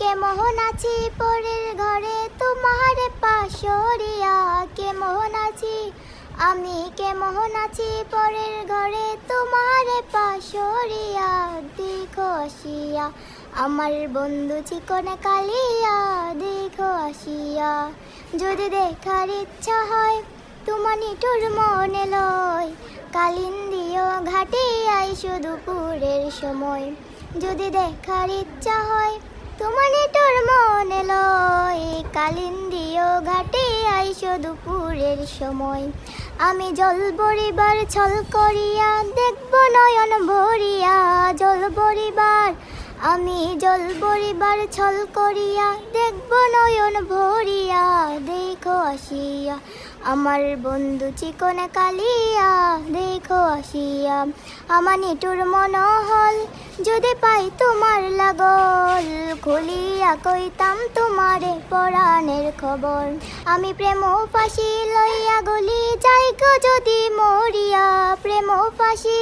কে মোহন আছি পরের ঘরে? তোমার পাশরিয়া কে মোহন আছি? আমি কে মোহন আছি পরের ঘরে? তোমার পাশরিয়া দেখো আসিয়া আমার বন্ধু চিকন কালিয়া দেখো আসিয়া যদি দেখার ইচ্ছা হয়, তোমার নিঠুর মনে লয়। কালিন্দিও ঘাটে আইসো দুপুরের সময়। যদি দেখার ইচ্ছা হয় তোমার নিঠুর মনে লয় কালিন্দিও ঘাটে আইসো দুপুরের সময়। আমি জল বরিবার ছল করিয়া দেখব নয়ন ভরিয়া, জল বরিবার আমি জল বরিবার ছল করিয়া দেখব নয়ন ভরিয়া, দেখো আসিয়া, আমার বন্ধু চিকন কালিয়া আসিয়া আমার নিটুর মনোহল, যদি পাই তোমার লাগল খুলিয়া কইতাম তোমার পরাণের খবর। আমি প্রেম ফাঁসি লইয়া গলি যাই যদি মরিয়া, প্রেম ফাঁসি